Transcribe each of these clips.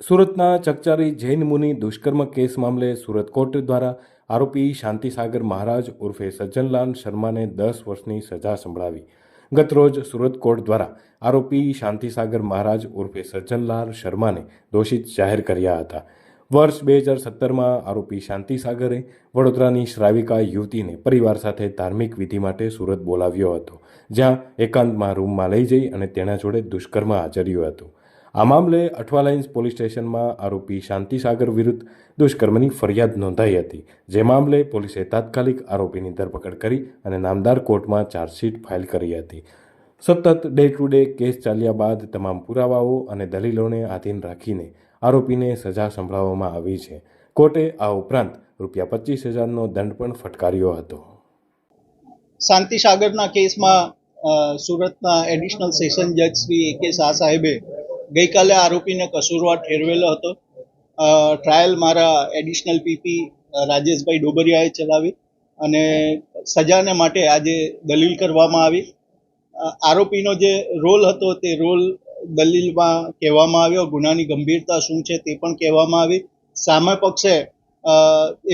સુરતના ચકચારી જૈન મુનિ દુષ્કર્મ કેસ મામલે સુરત કોર્ટ દ્વારા આરોપી શાંતિસાગર મહારાજ ઉર્ફે સજ્જનલાલ શર્માને દસ વર્ષની સજા સંભળાવી. ગતરોજ સુરત કોર્ટ દ્વારા આરોપી શાંતિસાગર મહારાજ ઉર્ફે સજ્જનલાલ શર્માને દોષિત જાહેર કર્યા હતા. વર્ષ બે હજાર સત્તરમાં આરોપી શાંતિસાગરે વડોદરાની શ્રાવિકા યુવતીને પરિવાર સાથે ધાર્મિક વિધિ માટે સુરત બોલાવ્યો હતો, જ્યાં એકાંતમાં રૂમમાં લઈ જઈ અને તેના જોડે દુષ્કર્મ આચર્યું હતું. આ મામલે અઠવાલાઇન્સ પોલીસ સ્ટેશનમાં આરોપી શાંતિસાગર વિરુદ્ધ દુષ્કર્મની ફરિયાદ નોંધાઈ હતી, જે મામલે પોલીસે તાત્કાલિક આરોપીની ધરપકડ કરી અને નામદાર કોર્ટમાં ચાર્જશીટ ફાઇલ કરી હતી. સતત ડે ટુ ડે કેસ ચાલ્યા બાદ તમામ પુરાવાઓ અને દલીલોને આધીન રાખીને આરોપીને સજા સંભળાવવામાં આવી છે. કોર્ટે આ ઉપરાંત રૂપિયા પચીસ હજારનો દંડ પણ ફટકાર્યો હતો. શાંતિ સાગરના કેસમાં સુરતના એડિશનલ સેશન જજ શ્રી એ કે શાહ સાહેબે ગઈકાલે આરોપીને કસૂરવાર ઠેરવેલો હતો. ટ્રાયલ મારા એડિશનલ પીપી રાજેશભાઈ ડોબરિયાએ ચલાવી અને સજાને માટે આજે દલીલ કરવામાં આવી. આરોપીનો જે રોલ હતો તે રોલ દલીલમાં કહેવામાં આવ્યો. ગુનાની ગંભીરતા શું છે તે પણ કહેવામાં આવી. સામે પક્ષે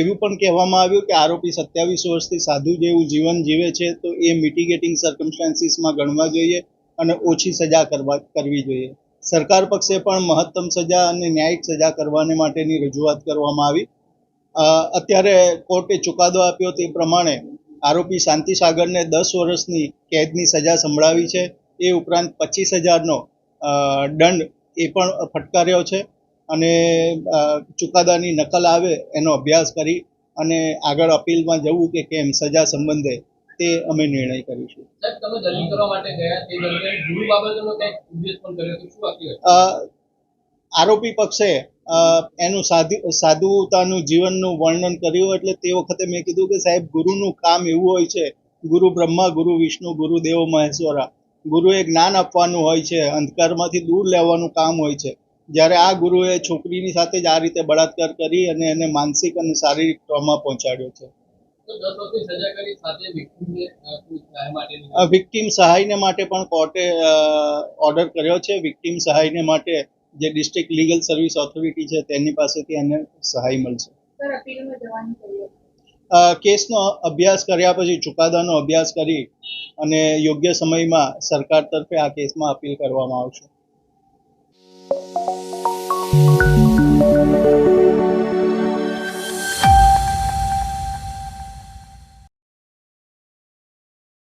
એવું પણ કહેવામાં આવ્યું કે આરોપી સત્યાવીસ વર્ષથી સાધુ જેવું જીવન જીવે છે તો એ મિટિગેટિંગ સર્કમસ્ટાન્સીસમાં ગણવા જોઈએ અને ઓછી સજા કરવા, કરવી જોઈએ. સરકાર પક્ષે પણ મહત્તમ સજા અને ન્યાયિક સજા કરવાને માટેની રજૂઆત કરવામાં આવી. અત્યારે કોર્ટે ચુકાદો આપ્યો તે પ્રમાણે આરોપી શાંતિ સાગરને દસ વર્ષની કેદની સજા સંભળાવી છે. એ ઉપરાંત પચીસ હજારનો દંડ એ પણ ફટકાર્યો છે અને ચુકાદાની નકલ આવે એનો અભ્યાસ કરી અને આગળ અપીલમાં જવું કે કેમ સજા સંબંધે તે અમે નિર્ણય કરીશું. આરોપી પક્ષે એનું સાધુ સાધુતાનું જીવનનું વર્ણન કર્યું એટલે તે વખતે મેં કીધું કે સાહેબ ગુરુનું કામ એવું હોય છે ગુરુ બ્રહ્મા ગુરુ વિષ્ણુ ગુરુ દેવ મહેશ્વરા ગુરુએ જ્ઞાન આપવાનું હોય છે અંધકારમાંથી દૂર લેવાનું કામ હોય છે. જ્યારે આ ગુરુએ છોકરીની સાથે જ આ રીતે બળાત્કાર કરી અને એને માનસિક અને શારીરિક ટ્રોમા પહોંચાડ્યો છે. વિક્ટીમ સહાયને માટે પણ કોર્ટે ઓર્ડર કર્યો છે. વિક્ટીમ સહાયને માટે જે ડિસ્ટ્રિક્ટ લીગલ સર્વિસ ઓથોરિટી છે તેની પાસેથી એને સહાય મળશે. સર અપીલમાં જવાની તૈયારી અ, કેસનો અભ્યાસ કર્યા પછી ચુકાદાનો અભ્યાસ કરી અને યોગ્ય સમયમાં સરકાર તરફે આ કેસમાં અપીલ કરવામાં આવશે.